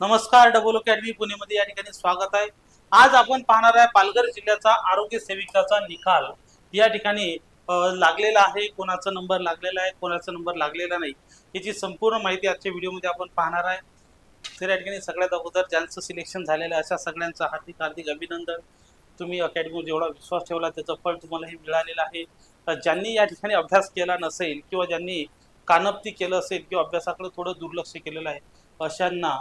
नमस्कार double academy पुणेमध्ये या ठिकाणी स्वागत आहे. आज आपण पाहणार आहे पालघर जिल्ह्याचा आरोग्य सेविकाचा निकाल. या ठिकाणी लागलेला आहे. कोणाचा नंबर लागलेला आहे कोणाचा नंबर लागलेला नाही याची संपूर्ण माहिती आजच्या व्हिडिओमध्ये आपण पाहणार आहे. तर या ठिकाणी सगळ्यात अगोदर ज्यांचं सिलेक्शन झालेलं आहे अशा सगळ्यांचं हार्दिक हार्दिक अभिनंदन. तुम्ही अकॅडमीवर जेवढा विश्वास ठेवला त्याचं फळ तुम्हाला हे मिळालेलं आहे. ज्यांनी या ठिकाणी अभ्यास केला नसेल किंवा ज्यांनी कानपती केलं असेल किंवा अभ्यासाकडे थोडं दुर्लक्ष केलेलं आहे अशांना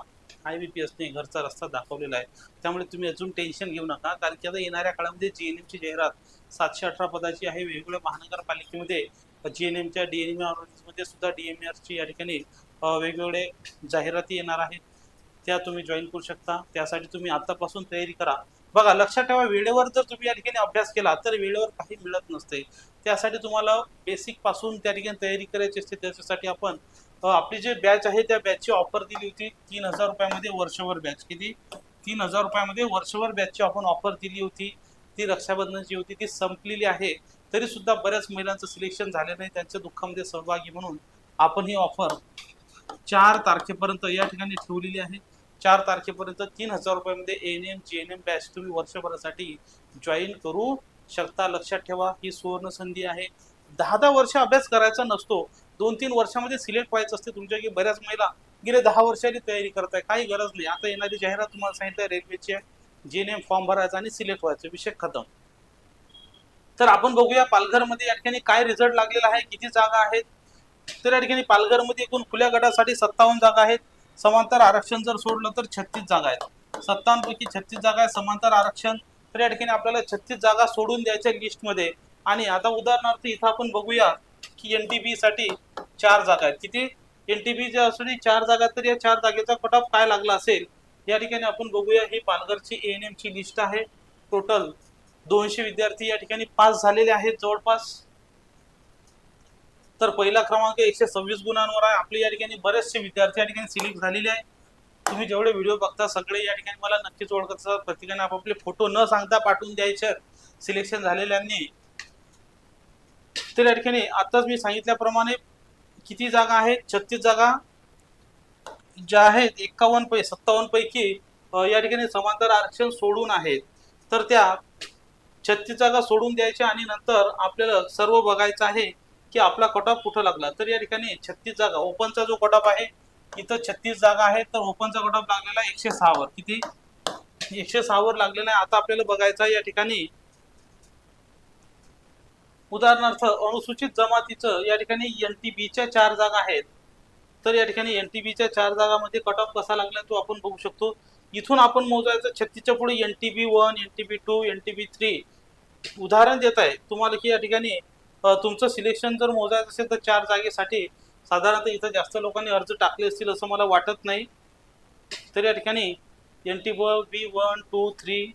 आय बी पी एसने घरचा रस्ता दाखवलेला आहे. त्यामुळे तुम्ही अजून टेन्शन घेऊ नका. कारण की आता येणाऱ्या काळामध्ये जी एन एमची जाहिरात सातशे अठरा पदाची आहे. वेगवेगळ्या महानगरपालिकेमध्ये जी एन एमच्या डी एनमध्ये सुद्धा डी एम ची या ठिकाणी वेगवेगळे जाहिराती येणार आहेत. त्या तुम्ही जॉईन करू शकता. त्यासाठी तुम्ही आतापासून तयारी करा. बघा लक्षात ठेवा वेळेवर जर तुम्ही या ठिकाणी अभ्यास केला तर वेळेवर काही मिळत नसते. त्यासाठी तुम्हाला बेसिकपासून त्या ठिकाणी तयारी करायची असते. त्याच्यासाठी आपण आपली जे बॅच आहे त्या बॅचची ऑफर दिली होती. तीन हजार रुपयामध्ये वर्षभर बॅच किती? तीन हजार रुपयामध्ये वर्षभर बॅचची आपण ऑफर दिली होती. ती रक्षाबंधनची होती ती संपलेली आहे. तरी सुद्धा बऱ्याच महिलांचं सिलेक्शन झालं नाही. त्यांच्या दुःखामध्ये सहभागी म्हणून आपण ही ऑफर चार तारखेपर्यंत या ठिकाणी ठेवलेली आहे. चार तारखेपर्यंत तीन हजार रुपयामध्ये N M G N M batch तुम्ही वर्षभरासाठी जॉईन करू शकता. लक्षात ठेवा ही सुवर्ण संधी आहे. दहा दहा वर्ष अभ्यास करायचा नसतो. दोन तीन वर्षामध्ये सिलेक्ट व्हायचं असते तुमच्या की बऱ्याच महिला गेले दहा वर्षांनी तयारी करताय काही गरज नाही. आता येणारी जाहिरात तुम्हाला सांगितलं रेल्वेची आहे जी एन एम फॉर्म भरायचा आणि सिलेक्ट व्हायचं विषय खतम. तर आपण बघूया पालघरमध्ये या ठिकाणी काय रिझल्ट लागलेला आहे किती जागा आहेत? तर या ठिकाणी पालघरमध्ये एकूण खुल्या गटासाठी सत्तावन्न जागा आहेत. समांतर आरक्षण जर सोडलं तर छत्तीस जागा आहेत. सत्तावन्न पैकी छत्तीस जागा आहेत समांतर आरक्षण. तर या ठिकाणी आपल्याला छत्तीस जागा सोडून द्यायच्या लिस्टमध्ये आणि आता उदाहरणार्थ इथं आपण बघूया की एन टी बी साठी चार जागा आहेत. किती? एन टी बी ज्या असून चार जागा तर या चार जागेचा कट ऑफ काय लागला असेल या ठिकाणी आपण बघूया. ही पालघरची एन एम ची लिस्ट आहे. टोटल दोनशे विद्यार्थी या ठिकाणी पास झालेले आहेत जवळपास. तर पहिला क्रमांक एकशे सव्वीस गुणांवर आहे. आपले या ठिकाणी बरेचसे विद्यार्थी या ठिकाणी सिलेक्ट झालेले आहे तुम्ही जेवढे व्हिडिओ बघता सगळे या ठिकाणी मला नक्कीच ओळखत प्रत्येकाने आपापले फोटो न सांगता पाठवून द्यायचे सिलेक्शन झालेल्यांनी तर या ठिकाणी आताच मी सांगितल्याप्रमाणे किती जागा आहेत? छत्तीस जागा ज्या आहेत एक्कावन्न पै सत्तावन्न पैकी या ठिकाणी समांतर आरक्षण सोडून आहेत. तर त्या छत्तीस जागा सोडून द्यायच्या आणि नंतर आपल्याला सर्व बघायचं आहे की आपला कट ऑफ कुठं लागला. तर या ठिकाणी छत्तीस जागा ओपनचा जो कट ऑफ आहे इथं छत्तीस जागा आहे तर ओपनचा कट ऑफ लागलेला आहे एकशे सहावर किती? एकशे सहावर लागलेला आहे. आता आपल्याला बघायचा आहे या ठिकाणी उदाहरणार्थ अनुसूचित जमातीचं या ठिकाणी एन टी बीच्या चार जागा आहेत. तर या ठिकाणी एन टी बीच्या चार जागामध्ये कट ऑफ कसा लागला तो आपण बघू शकतो. इथून आपण मोजायचं छत्तीसच्या पुढे N T B one N T B two N T B three उदाहरण देत आहे. तुम्हाला की या ठिकाणी तुमचं सिलेक्शन जर मोजायचं असेल तर चार जागेसाठी साधारणतः इथं जास्त लोकांनी अर्ज टाकले असतील असं मला वाटत नाही. तर या ठिकाणी N T B one two three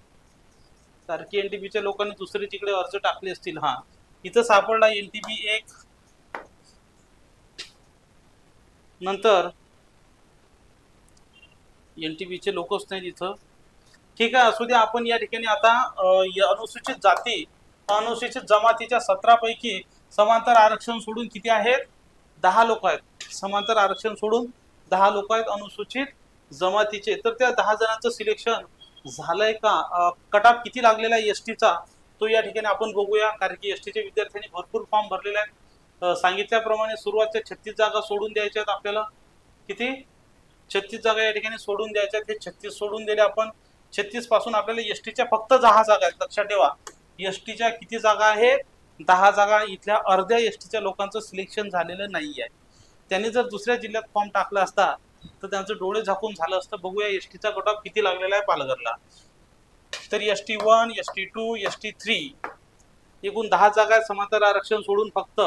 सारखी एन टी बीच्या लोकांनी दुसरे तिकडे अर्ज टाकले असतील हां. इथं सापडला एल टी बी एक. नंतर एल टी बीचे लोकच नाहीत इथं. ठीक आहे असू द्या आपण या ठिकाणी आता अनुसूचित जाती अनुसूचित जमातीच्या सतरापैकी समांतर आरक्षण सोडून किती आहेत? दहा लोक आहेत. समांतर आरक्षण सोडून दहा लोक आहेत अनुसूचित जमातीचे. तर त्या दहा जणांचं सिलेक्शन झालंय का? कटाप किती लागलेला आहे एस टीचा? तो या ठिकाणी आपण बघूया कारण की एस टीच्या विद्यार्थ्यांनी भरपूर फॉर्म भरलेले आहेत. सांगितल्याप्रमाणे सुरुवातच्या छत्तीस जागा सोडून द्यायच्या आहेत आपल्याला. किती? छत्तीस जागा या ठिकाणी सोडून द्यायच्या आहेत हे छत्तीस सोडून दिले आपण. छत्तीसपासून आपल्याला एस टीच्या फक्त दहा जागा आहेत. लक्षात ठेवा. एस टीच्या किती जागा आहेत? दहा जागा. इथल्या अर्ध्या एस टीच्या लोकांचं सिलेक्शन झालेलं नाही आहे त्यांनी जर दुसऱ्या जिल्ह्यात फॉर्म टाकला असता तर त्यांचं डोळे झाकून झालं असतं. बघूया एस टीचा कट किती लागलेला आहे पालघरला. तर S T one S T two S T three एकूण दहा जागा आहेत समांतर आरक्षण सोडून फक्त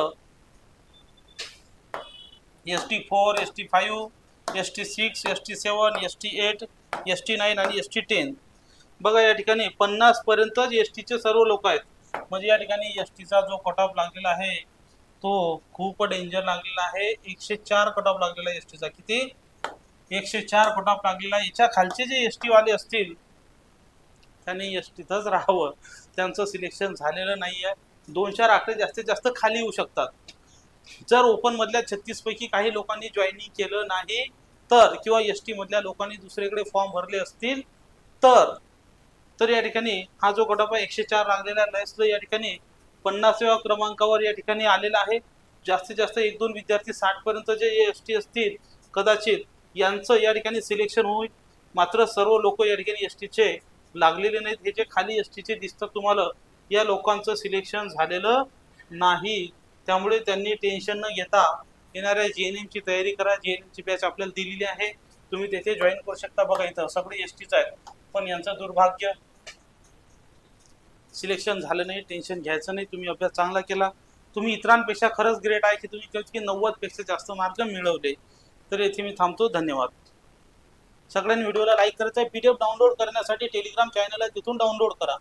S T four S T five S T six S T seven S T eight S T nine आणि एस टी टेन बघा या ठिकाणी पन्नासपर्यंतच एस टीचे सर्व लोक आहेत म्हणजे या ठिकाणी एस टीचा जो कट ऑफ लागलेला आहे तो खूप डेंजर लागलेला आहे एकशे चार कट ऑफ लागलेला आहे एस टीचा किती एकशे चार कट ऑफ लागलेला आहे याच्या खालचे जे एस टीवाले असतील त्यांनी एस टीतच राहावं. त्यांचं सिलेक्शन झालेलं नाही आहे दोन चार आकडे जास्तीत जास्त खाली येऊ शकतात. जर ओपनमधल्या छत्तीसपैकी काही लोकांनी जॉईनिंग केलं नाही तर किंवा एस टी मधल्या लोकांनी दुसरीकडे फॉर्म भरले असतील तर तर या ठिकाणी हा जो गटापा एकशे चार लागलेला आहे या ठिकाणी पन्नासव्या क्रमांकावर या ठिकाणी आलेला आहे. जास्तीत जास्त एक दोन विद्यार्थी साठपर्यंत जे एस टी असतील कदाचित यांचं या ठिकाणी सिलेक्शन होईल. मात्र सर्व लोक या ठिकाणी एस टीचे लागलेले नाहीत. हे जे खाली एस टीचे दिसतात तुम्हाला या लोकांचं सिलेक्शन झालेलं नाही. त्यामुळे त्यांनी टेन्शन न घेता येणाऱ्या जी एन एमची तयारी करा. जे एन एमची बॅच आपल्याला दिलेली आहे. तुम्ही तेथे जॉईन करू शकता. बघा इथं सगळे एस टीच आहेत. पण यांचं दुर्भाग्य सिलेक्शन झालं नाही टेन्शन घ्यायचं नाही. तुम्ही अभ्यास चांगला केला. तुम्ही इतरांपेक्षा खरंच ग्रेट आहे की तुम्ही कमीत की नव्वदपेक्षा जास्त मार्क मिळवले. तर येथे मी थांबतो. धन्यवाद. सगळ्यांनी व्हिडिओला लाईक करायचं आहे. पी डी एफ डाउनलोड करण्यासाठी टेलिग्राम चॅनल आहे तिथून डाउनलोड करा.